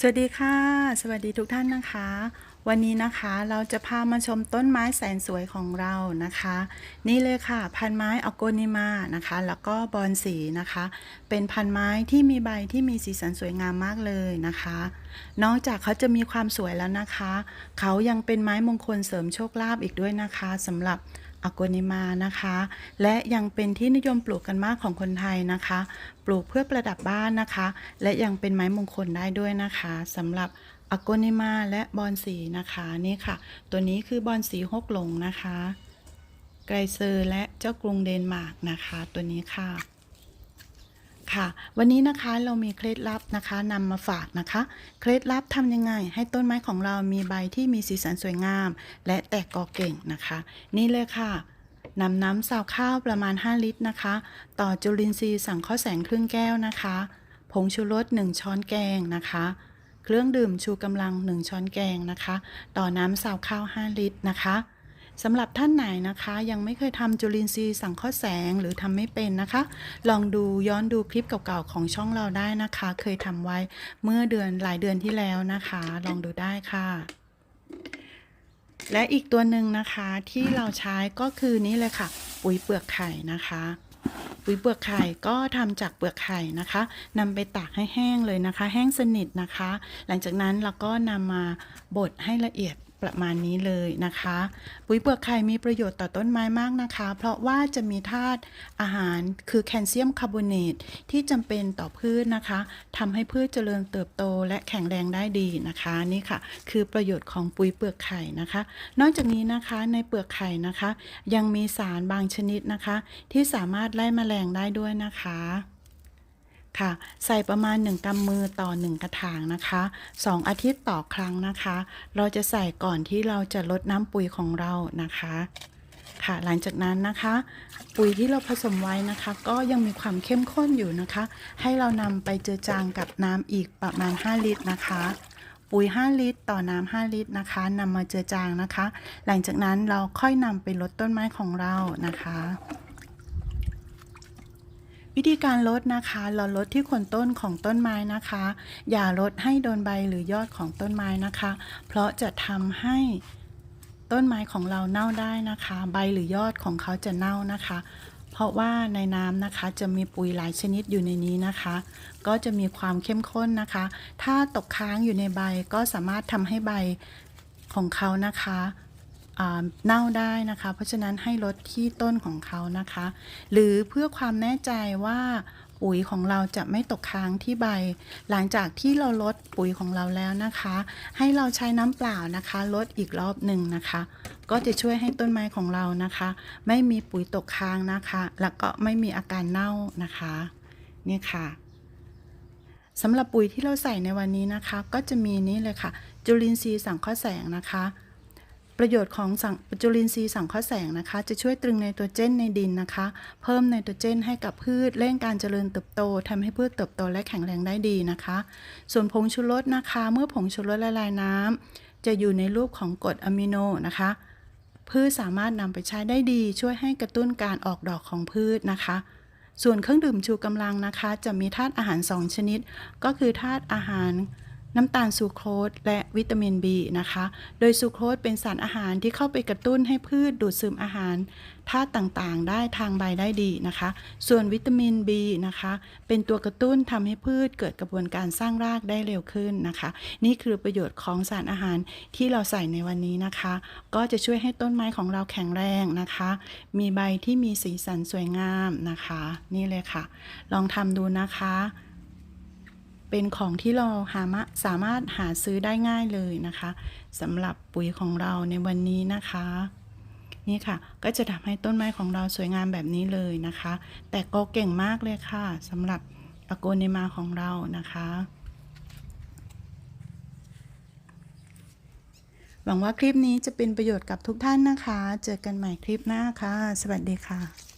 สวัสดีค่ะ สวัสดีทุกท่านนะคะ วันนี้นะคะเราจะพามาชมต้นไม้แสนสวยของเรานะคะ นี่เลยค่ะ พันไม้ออโกนิมานะคะ แล้วก็บอนสีนะคะ เป็นพันไม้ที่มีใบที่มีสีสันสวยงามมากเลยนะคะ นอกจากเขาจะมีความสวยแล้วนะคะ เขายังเป็นไม้มงคลเสริมโชคลาภอีกด้วยนะคะสำหรับ อโกนิมานะคะ และยังเป็นที่นิยมปลูกกันมากของคนไทยนะคะ ปลูกเพื่อประดับบ้านนะคะ และยังเป็นไม้มงคลได้ด้วยนะคะสำหรับอโกนิมาและบอนสีนะคะนี่ค่ะ ตัวนี้คือบอนสีฮกหลงนะคะ ไกรเซอร์และเจ้ากรุงเดนมาร์กนะคะ ตัวนี้ค่ะ ค่ะ วันนี้นะคะเรามีเคล็ดลับนะคะนำมาฝากนะคะ เคล็ดลับทำยังไง ให้ต้นไม้ของเรามีใบที่มีสีสันสวยงาม และแตกกอเก่งนะคะ นี่เลยค่ะนำน้ำซาวข้าวประมาณ 5 ลิตรนะคะ ต่อจุลินทรีย์สังเคราะห์แสงครึ่งแก้วนะคะ ผงชูรส 1 ช้อนแกงนะคะ เครื่องดื่มชูกำลัง 1 ช้อนแกงนะคะ ต่อน้ำซาวข้าว 5 ลิตรนะคะ สำหรับท่านไหนนะคะ ยังไม่เคยทำจุลินทรีย์สังเคราะห์แสงหรือทำไม่เป็นนะคะ ลองดูย้อนดูคลิปเก่าๆของช่องเราได้นะคะ เคยทำไว้เมื่อเดือนหลายเดือนที่แล้วนะคะ ลองดูได้ค่ะ และอีกตัวหนึ่งนะคะที่เราใช้ก็คือนี่เลยค่ะ ปุ๋ยเปลือกไข่นะคะปุ๋ยเปลือกไข่ก็ทำจากเปลือกไข่นะคะนำไปตากให้แห้งเลยนะคะ แห้งสนิทนะคะ หลังจากนั้นเราก็นำมาบดให้ละเอียด ประมาณนี้เลยนะคะ ปุ๋ยเปลือกไข่มีประโยชน์ต่อต้นไม้มากนะคะ เพราะว่าจะมีธาตุอาหารคือแคลเซียมคาร์บอเนตที่จำเป็นต่อพืชนะคะทำให้พืชเจริญเติบโตและแข็งแรงได้ดีนะคะ นี่ค่ะ คือประโยชน์ของปุ๋ยเปลือกไข่นะคะ นอกจากนี้นะคะในเปลือกไข่นะคะ ยังมีสารบางชนิดนะคะ ที่สามารถไล่แมลงได้ด้วยนะคะ ค่ะ ใส่ประมาณ 1กำมือต่อ 1 กระถางนะคะ 2 อาทิตย์ต่อครั้งนะคะ เราจะใส่ก่อนที่เราจะลดน้ำปุ๋ยของเรานะคะ ค่ะ หลังจากนั้นนะคะ ปุ๋ยที่เราผสมไว้นะคะ ก็ยังมีความเข้มข้นอยู่นะคะ ให้เรานำไปเจือจางกับน้ำอีกประมาณ 5 ลิตรนะคะปุ๋ย 5 ลิตร ต่อน้ำ5ลิตรนะคะนำมาเจือจางนะคะ หลังจากนั้นเราค่อยนำไปลดต้นไม้ของเรานะคะ วิธีการลดนะคะ เราลดที่คนต้นของต้นไม้นะคะ อย่าลดให้โดนใบหรือยอดของต้นไม้นะคะ เพราะจะทำให้ต้นไม้ของเราเน่าได้นะคะ ใบหรือยอดของเขาจะเน่านะคะ เพราะว่าในน้ำนะคะจะมีปุ๋ยหลายชนิดอยู่ในนี้นะคะ ก็จะมีความเข้มข้นนะคะ ถ้าตกค้างอยู่ในใบก็สามารถทำให้ใบของเขานะคะ เน่าได้นะคะ เพราะฉะนั้นให้ลดที่ต้นของเขานะคะ หรือเพื่อความแน่ใจว่าปุ๋ยของเราจะไม่ตกค้างที่ใบ หลังจากที่เราลดปุ๋ยของเราแล้วนะคะ ให้เราใช้น้ำเปล่านะคะลดอีกรอบหนึ่งนะคะ ก็จะช่วยให้ต้นไม้ของเรานะคะ ไม่มีปุ๋ยตกค้างนะคะ แล้วก็ไม่มีอาการเน่านะคะนี่ค่ะสำหรับปุ๋ยที่เราใส่ในวันนี้นะคะ ก็จะมีนี่เลยค่ะ จุลินทรีย์สังเคราะห์แสงนะคะ ประโยชน์ของสังจุลินทรีย์สังเคราะห์แสงนะคะ จะช่วยตรึงไนโตรเจนในดินนะคะ เพิ่มไนโตรเจนให้กับพืชเร่งการเจริญเติบโตทำให้พืชเติบโตและแข็งแรงได้ดีนะคะ ส่วนผงชูรสนะคะ เมื่อผงชูรสละลายน้ำจะอยู่ในรูปของกรดอะมิโนนะคะพืชสามารถนำไปใช้ได้ดี ช่วยให้กระตุ้นการออกดอกของพืชนะคะ ส่วนเครื่องดื่มชูกำลังนะคะ จะมีธาตุอาหาร 2 ชนิด ก็คือธาตุอาหาร น้ำตาลซูโครสและวิตามิน B นะคะ โดยซูโครสเป็นสารอาหารที่เข้าไปกระตุ้นให้พืชดูดซึมอาหารธาตุต่างๆ ได้ทางใบได้ดีนะคะ ส่วนวิตามิน B นะคะ เป็นตัวกระตุ้นทำให้พืชเกิดกระบวนการสร้างรากได้เร็วขึ้นนะคะ นี่คือประโยชน์ของสารอาหารที่เราใส่ในวันนี้นะคะ ก็จะช่วยให้ต้นไม้ของเราแข็งแรงนะคะ มีใบที่มีสีสันสวยงามนะคะ นี่เลยค่ะ ลองทำดูนะคะ เป็นของที่เราหามาสามารถหาซื้อได้ง่ายเลยนะคะสำหรับปุ๋ยของเราในวันนี้นะคะ นี่ค่ะ ก็จะทำให้ต้นไม้ของเราสวยงามแบบนี้เลยนะคะ แต่ก็เก่งมากเลยค่ะสำหรับอโกเนมาของเรานะคะหวังว่าคลิปนี้จะเป็นประโยชน์กับทุกท่านนะคะ เจอกันใหม่คลิปหน้าค่ะ สวัสดีค่ะ